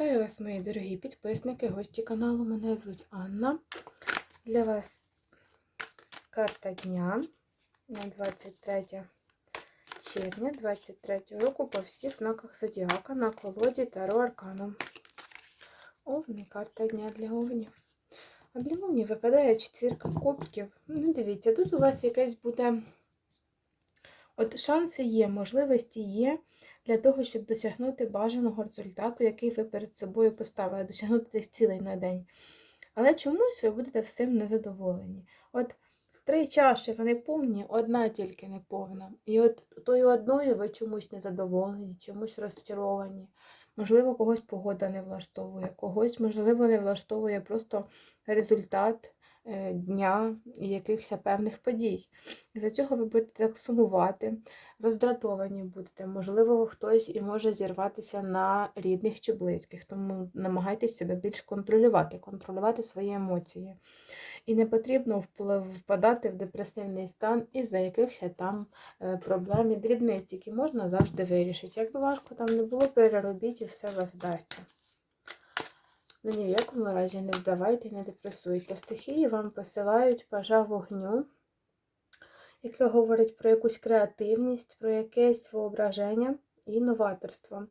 Вітаю вас, мої дорогі підписники, гості каналу. Мене звуть Анна. Для вас карта дня на 23 червня 23 року по всіх знаках Зодіака на колоді Таро Арканом. Овни, карта дня для овнів. А для овнів випадає четвірка кубків. Ну, дивіться, тут у вас якесь буде. От шанси є, можливості є для того, щоб досягнути бажаного результату, який ви перед собою поставили, досягнути тих цілей на день. Але чомусь ви будете всім незадоволені. От три чаші вони повні, одна тільки не повна. І от тою одною ви чомусь незадоволені, чомусь розчаровані. Можливо, когось погода не влаштовує, когось, можливо, не влаштовує просто результат дня і якихось певних подій. За цього ви будете так сумувати, роздратовані будете. Можливо, хтось і може зірватися на рідних чи близьких, тому намагайтесь себе більш контролювати, контролювати свої емоції. І не потрібно впадати в депресивний стан із-за якихось там е, проблем і дрібниць, які можна завжди вирішити. Якби важко там не було, переробіть і все вас вдасться. Ну ні в якому разі не здавайте і не депресуйте. Стихії вам посилають пажа вогню, яке говорить про якусь креативність, про якесь воображення і новаторство.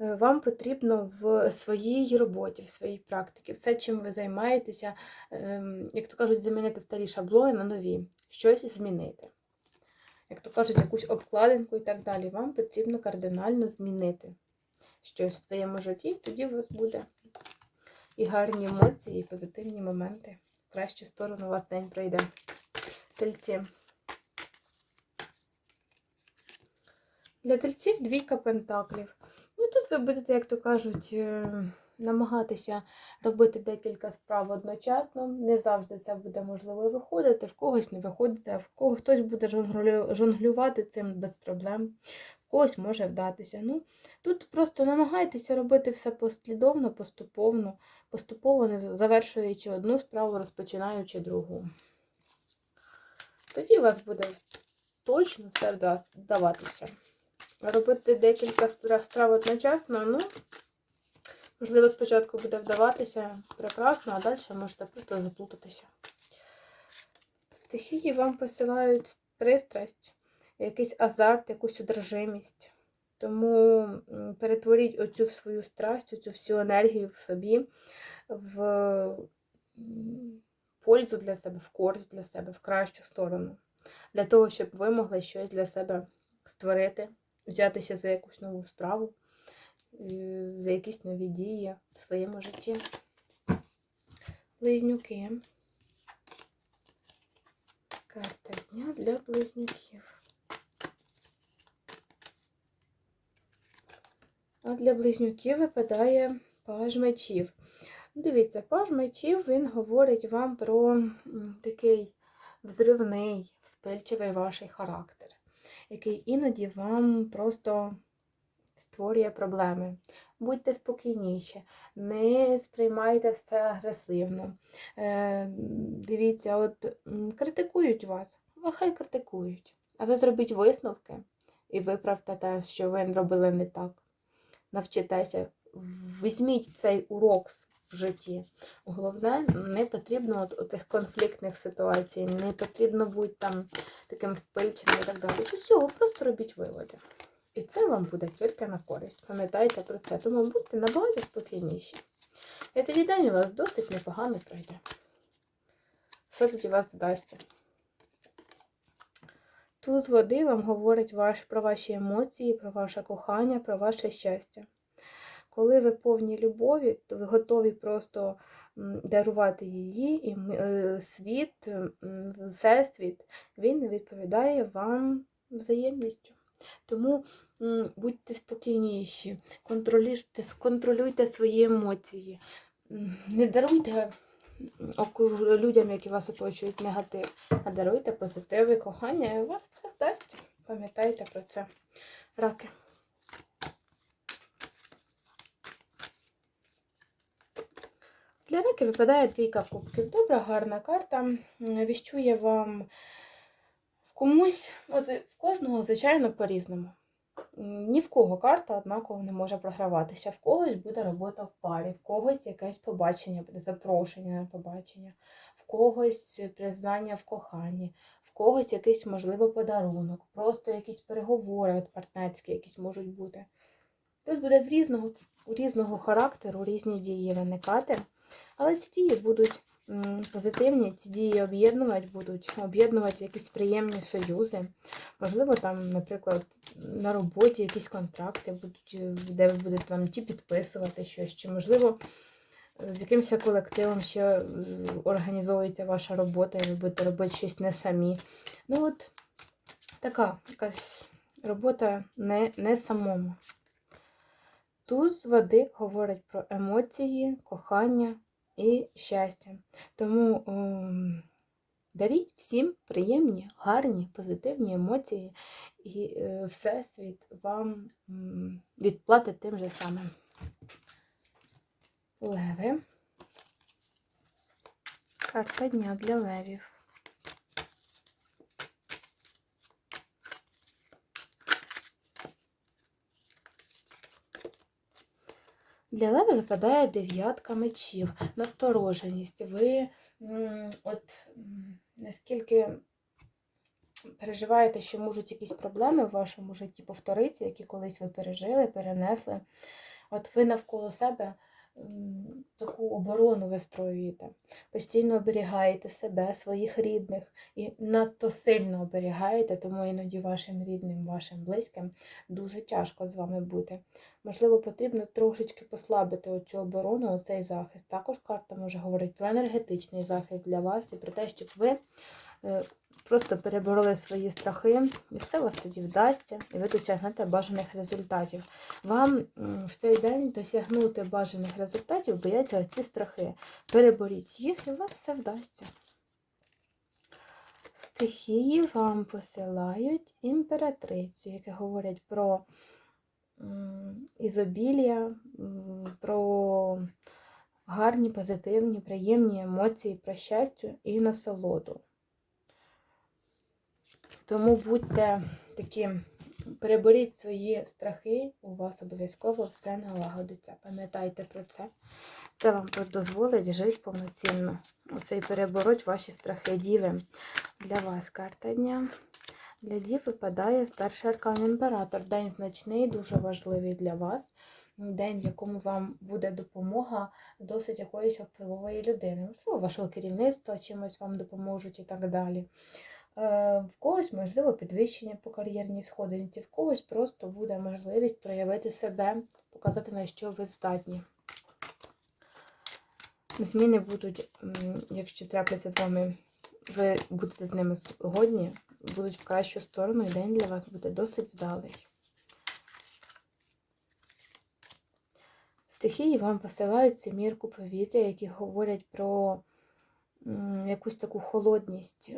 Е, Вам потрібно в своїй роботі, в своїй практиці, все, чим ви займаєтеся, ем, як то кажуть, замінити старі шаблони на нові, щось змінити. Як то кажуть, якусь обкладинку і так далі, вам потрібно кардинально змінити щось в своєму житті, тоді у вас буде і гарні емоції, і позитивні моменти. В кращу сторону у вас день пройде. Тельці. Для тельців двійка пентаклів. Ну, тут ви будете, як то кажуть, е, намагатися робити декілька справ одночасно. Не завжди це буде можливо виходити, в когось не виходить, а в кого хтось буде жонглювати цим без проблем, когось може вдатися. Ну, тут просто намагайтеся робити все послідовно, поступовно, поступово не завершуючи одну справу, розпочинаючи другу. Тоді у вас буде точно все вдаватися. Робити декілька страв одночасно, ну, можливо, спочатку буде вдаватися прекрасно, а далі можете просто заплутатися. Стихії вам посилають пристрасть, якийсь азарт, якусь одержимість. Тому перетворіть оцю свою страсть, оцю всю енергію в собі в пользу для себе, в користь для себе, в кращу сторону. Для того, щоб ви могли щось для себе створити, взятися за якусь нову справу, за якісь нові дії в своєму житті. Близнюки. Карта дня для близнюків. А для близнюків випадає паж мечів. Дивіться, паж мечів він говорить вам про такий взривний, вспильчивий ваш характер, який іноді вам просто створює проблеми. Будьте спокійніші, не сприймайте все агресивно. Е, дивіться, от критикують вас, а хай критикують. А ви зробіть висновки і виправте те, що ви робили не так. Навчитеся, візьміть цей урок в житті. Головне, не потрібно от, тих конфліктних ситуацій, не потрібно бути там таким спильченим і так далі. З усього просто робіть виводи. І це вам буде тільки на користь. Пам'ятайте про це, тому будьте набагато спокійніші. І тоді день у вас досить непогано пройде. Все тоді вас вдасться. Туз води вам говорить ваш, про ваші емоції, про ваше кохання, про ваше щастя. Коли ви повні любові, то ви готові просто дарувати її, і е, світ, всесвіт, він відповідає вам взаємністю. Тому будьте спокійніші, контролюйте, контролюйте свої емоції. Не даруйте людям, які вас оточують, негатив, а даруйте позитив і кохання, і у вас все вдасться. Пам'ятайте про це. Раки. Для раки випадає двійка кубків. Добра, гарна карта. Віщує вам комусь, от в кожного, звичайно, по-різному. ні в кого карта однаково не може програватися. В когось буде робота в парі, в когось якесь побачення, буде запрошення на побачення, в когось признання в коханні, в когось якийсь, можливо, подарунок, просто якісь переговори от партнерські якісь можуть бути. Тут буде в різного, у різного характеру різні дії виникати, але ці дії будуть позитивні, ці дії об'єднувати будуть, об'єднувати якісь приємні союзи. Можливо, там, наприклад, на роботі якісь контракти будуть, е, де ви будете там ті підписувати щось, чи можливо. З якимось колективом ще е, організовується ваша робота, і ви будете робити щось не самі. Ну от така якась робота не, не самому. Туз води говорить про емоції, кохання і щастя. Тому даріть всім приємні, гарні, позитивні емоції, і е, Всесвіт вам відплатить тим же самим. Леви. Карта дня для левів. Для леви випадає дев'ятка мечів, настороженість. Ви от наскільки переживаєте, що можуть якісь проблеми в вашому житті повторитися, які колись ви пережили, перенесли. От ви навколо себе таку оборону вистроюєте, постійно оберігаєте себе, своїх рідних і надто сильно оберігаєте, тому іноді вашим рідним, вашим близьким дуже тяжко з вами бути. Можливо, потрібно трошечки послабити оцю оборону, оцей захист. Також карта може говорити про енергетичний захист для вас і про те, щоб ви просто перебороли свої страхи, і все у вас тоді вдасться, і ви досягнете бажаних результатів. Вам в цей день досягнути бажаних результатів бояться оці страхи. Переборіть їх, і у вас все вдасться. Стихії вам посилають імператрицю, яке говорять про ізобілія, про гарні, позитивні, приємні емоції, про щастя і насолоду. Тому будьте такі, переборіть свої страхи, у вас обов'язково все налагодиться. Пам'ятайте про це. Це вам дозволить жити повноцінно. Оце і перебороть ваші страхи діви. Для вас карта дня. Для дів випадає старший аркан імператор. День значний, дуже важливий для вас. День, в якому вам буде допомога досить якоїсь впливової людини. Можливо, вашого керівництва чимось вам допоможуть і так далі. Е, В когось, можливо, підвищення по кар'єрній сходинці, в когось просто буде можливість проявити себе, показати, на що ви здатні. Зміни будуть, якщо трапляться з вами, ви будете з ними згодні, будуть в кращу сторону, і день для вас буде досить вдалий. Стихії вам посилають семірку повітря, які говорять про якусь таку холодність.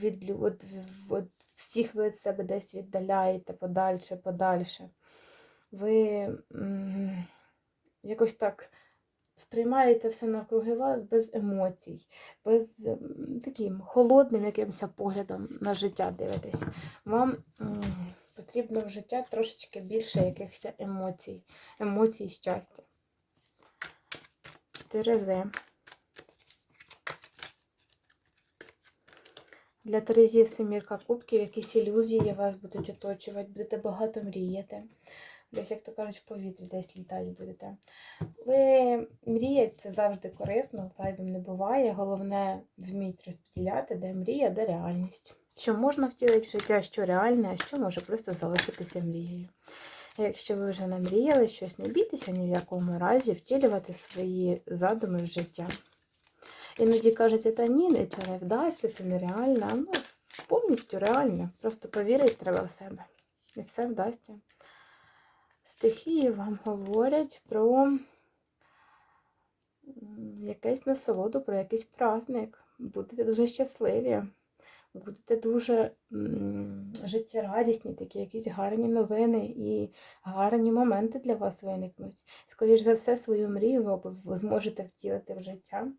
Від, лю- от, в- от всіх ви від себе десь віддаляєте подальше, подальше. Ви якось так сприймаєте все навкруги вас без емоцій, без таким холодним якимось поглядом на життя дивитесь. Вам потрібно в життя трошечки більше якихось емоцій, емоцій щастя. Терези. Для Терезів семірка кубків, якісь ілюзії вас будуть оточувати, будете багато мріяти. Десь, як то кажуть, в повітрі десь літати будете. Ви мріяти це завжди корисно, зайвим не буває. Головне вміть розподіляти, де мрія, де реальність. Що можна втілити в життя, що реальне, а що може просто залишитися мрією. Якщо ви вже намріяли щось, не бійтеся ні в якому разі втілювати свої задуми в життя. Іноді кажеться, та ні, нічого не вдасться, це нереально. Ну, повністю реально. Просто повірити треба в себе. І все вдасться. Стихії вам говорять про якесь насолоду, про якийсь праздник. Будете дуже щасливі, будете дуже життєрадісні, такі якісь гарні новини і гарні моменти для вас виникнуть. Скоріше за все, свою мрію ви зможете втілити в життя.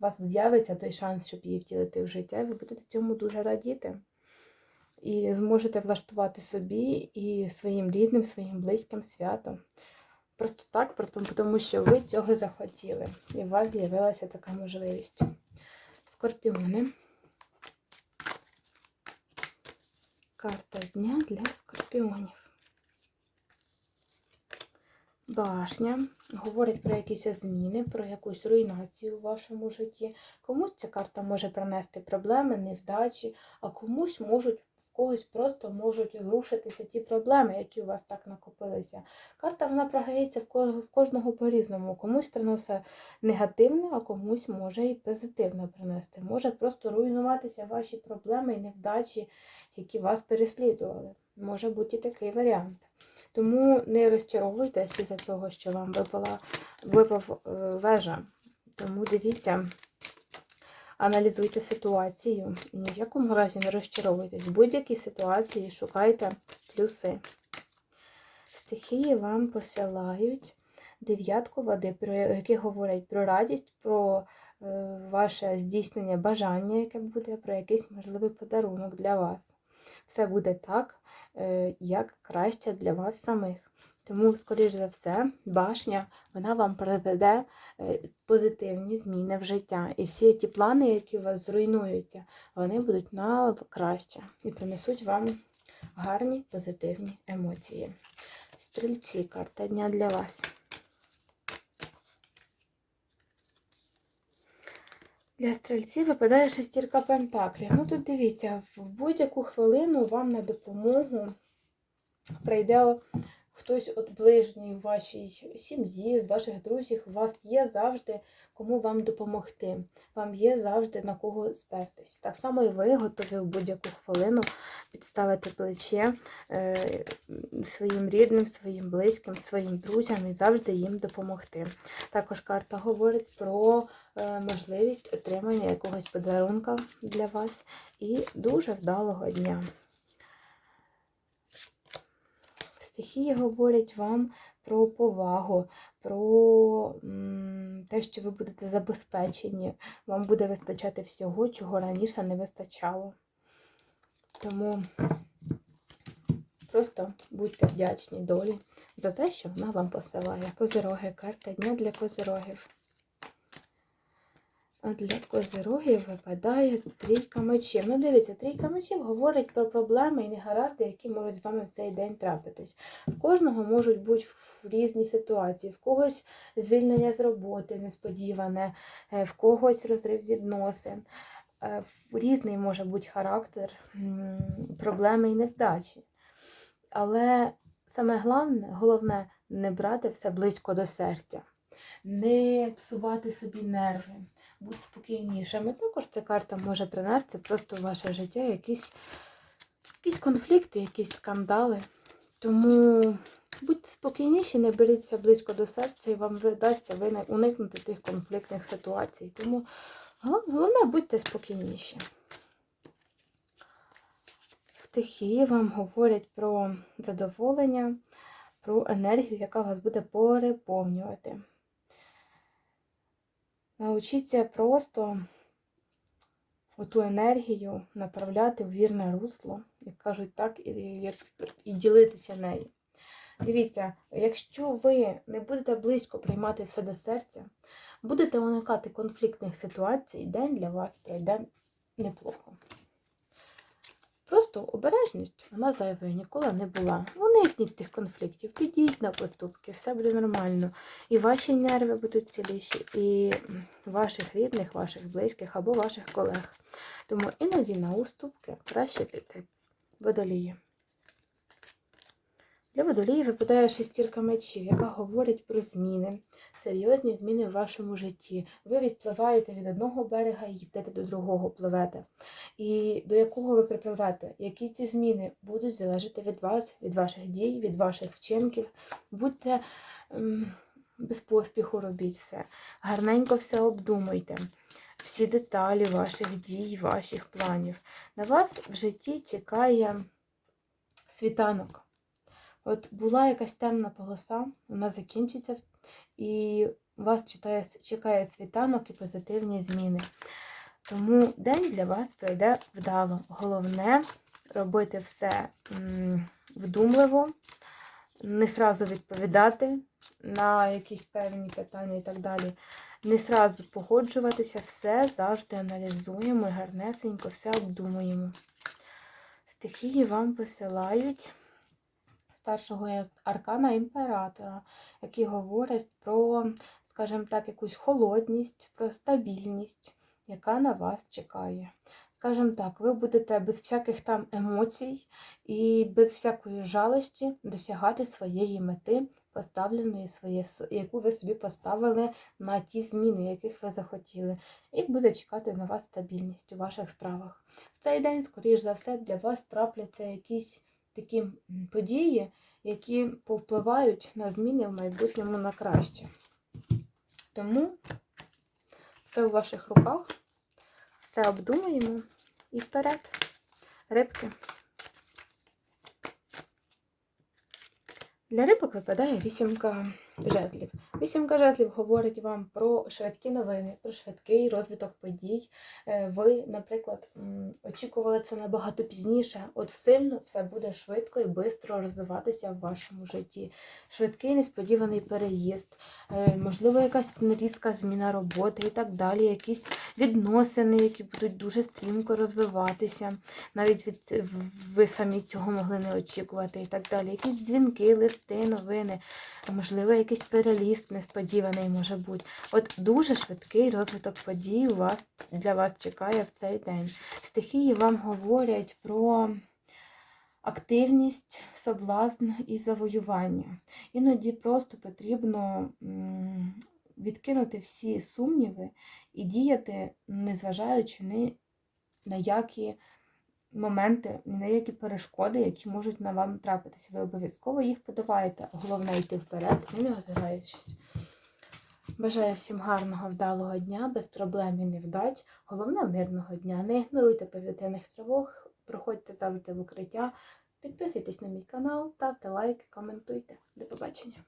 У вас з'явиться той шанс, щоб її втілити в життя, і ви будете цьому дуже радіти. і зможете влаштувати собі і своїм рідним, своїм близьким свято. Просто так, тому що ви цього захотіли. І у вас з'явилася така можливість. Скорпіони. Карта дня для скорпіонів. Башня. Говорить про якісь зміни, про якусь руйнацію в вашому житті. Комусь ця карта може принести проблеми, невдачі, а комусь можуть когось просто можуть рушитися ті проблеми, які у вас так накопилися. Карта вона програється в кожного по-різному. Комусь приносить негативне, а комусь може і позитивне принести. Може просто руйнуватися ваші проблеми і невдачі, які вас переслідували. Може бути і такий варіант. Тому не розчаровуйтесь із-за того, що вам випала, випав е, вежа. Тому дивіться, аналізуйте ситуацію і ні в якому разі не розчаровуйтесь. В будь-якій ситуації шукайте плюси. Стихії вам посилають дев'ятку води, про які говорять про радість, про е, ваше здійснення бажання, яке буде, про якийсь можливий подарунок для вас. Все буде так, як краще для вас самих. Тому, скоріш за все, башня вона вам приведе е, позитивні зміни в життя. І всі ті плани, які у вас зруйнуються, вони будуть на краще і принесуть вам гарні позитивні емоції. Стрільці, карта дня для вас. Для стрільців випадає шестірка пентаклів. Ну тут дивіться, в будь-яку хвилину вам на допомогу прийде хтось от ближній в вашій сім'ї, з ваших друзів. У вас є завжди кому вам допомогти. Вам є завжди на кого спертись. Так само і ви готові в будь-яку хвилину підставити плече е, своїм рідним, своїм близьким, своїм друзям і завжди їм допомогти. Також карта говорить про е, можливість отримання якогось подарунка для вас і дуже вдалого дня. Стихії говорять вам про повагу, про те, що ви будете забезпечені, вам буде вистачати всього, чого раніше не вистачало. Тому просто будьте вдячні долі за те, що вона вам посилає. Козироги, карта дня для козирогів. А для козирогів випадає трійка мечів. Ну, дивіться, трійка мечів говорить про проблеми і негаразди, які можуть з вами в цей день трапитись. В кожного можуть бути в різні ситуації, в когось звільнення з роботи несподіване, е, в когось розрив відносин. Е, Різний може бути характер, проблеми і невдачі. Але саме головне, головне не брати все близько до серця, не псувати собі нерви будь спокійнішими. Також ця карта може принести просто в ваше життя якісь, якісь конфлікти, якісь скандали. Тому будьте спокійніші, не беріться близько до серця, і вам вдасться уникнути тих конфліктних ситуацій. Тому головне будьте спокійніші. Стихії вам говорять про задоволення, про енергію, яка вас буде переповнювати. Научіться просто ту енергію направляти в вірне русло, як кажуть так, і, і, і ділитися нею. Дивіться, якщо ви не будете близько приймати все до серця, будете уникати конфліктних ситуацій, день для вас пройде неплохо. Просто обережність, вона зайвою ніколи не була. Уникніть тих конфліктів, підіть на поступки, все буде нормально. І ваші нерви будуть ціліші, і ваших рідних, ваших близьких або ваших колег. Тому іноді на уступки краще піти. Водолії. Для водолії випадає шестірка мечів, яка говорить про зміни, серйозні зміни в вашому житті. Ви відпливаєте від одного берега і йдете до другого пливете. І до якого ви припливете? Які ці зміни будуть залежати від вас, від ваших дій, від ваших вчинків. Будьте ем, без поспіху робіть все. Гарненько все обдумуйте. Всі деталі ваших дій, ваших планів. На вас в житті чекає світанок. От була якась темна полоса, вона закінчиться, і вас чекає, чекає світанок і позитивні зміни. Тому день для вас пройде вдало. Головне робити все вдумливо, не сразу відповідати на якісь певні питання і так далі. Не сразу погоджуватися, все завжди аналізуємо гарнесенько все обдумуємо. Стихії вам висилають старшого аркана імператора, який говорить про, скажімо так, якусь холодність, про стабільність, яка на вас чекає. Скажімо так, ви будете без всяких там емоцій і без всякої жалості досягати своєї мети, поставленої своє, яку ви собі поставили на ті зміни, яких ви захотіли, і буде чекати на вас стабільність у ваших справах. В цей день, скоріш за все, для вас трапляться якісь такі події, які повпливають на зміни в майбутньому на краще. Тому все в ваших руках, все обдумуємо і вперед, рибки. Для рибок випадає вісімка жезлів. Вісімка жезлів говорить вам про швидкі новини, про швидкий розвиток подій. Е, Ви, наприклад, очікували це набагато пізніше. От сильно все буде швидко і швидко розвиватися в вашому житті. Швидкий несподіваний переїзд, е, можливо, якась різка зміна роботи і так далі. Якісь відносини, які будуть дуже стрімко розвиватися. Навіть від ви самі цього могли не очікувати і так далі. Якісь дзвінки, листи, новини, можливо, якийсь переліст несподіваний може бути. От дуже швидкий розвиток подій у вас для вас чекає в цей день. Стихії вам говорять про активність, соблазн і завоювання. Іноді просто потрібно відкинути всі сумніви і діяти, незважаючи на які моменти, ні перешкоди, які можуть на вам трапитися. Ви обов'язково їх подаваєте. Головне йти вперед і не озираючись. Бажаю всім гарного, вдалого дня, без проблем і невдач. Головне мирного дня. Не ігноруйте повітряних тривог, проходьте завжди в укриття. Підписуйтесь на мій канал, ставте лайки, коментуйте. До побачення.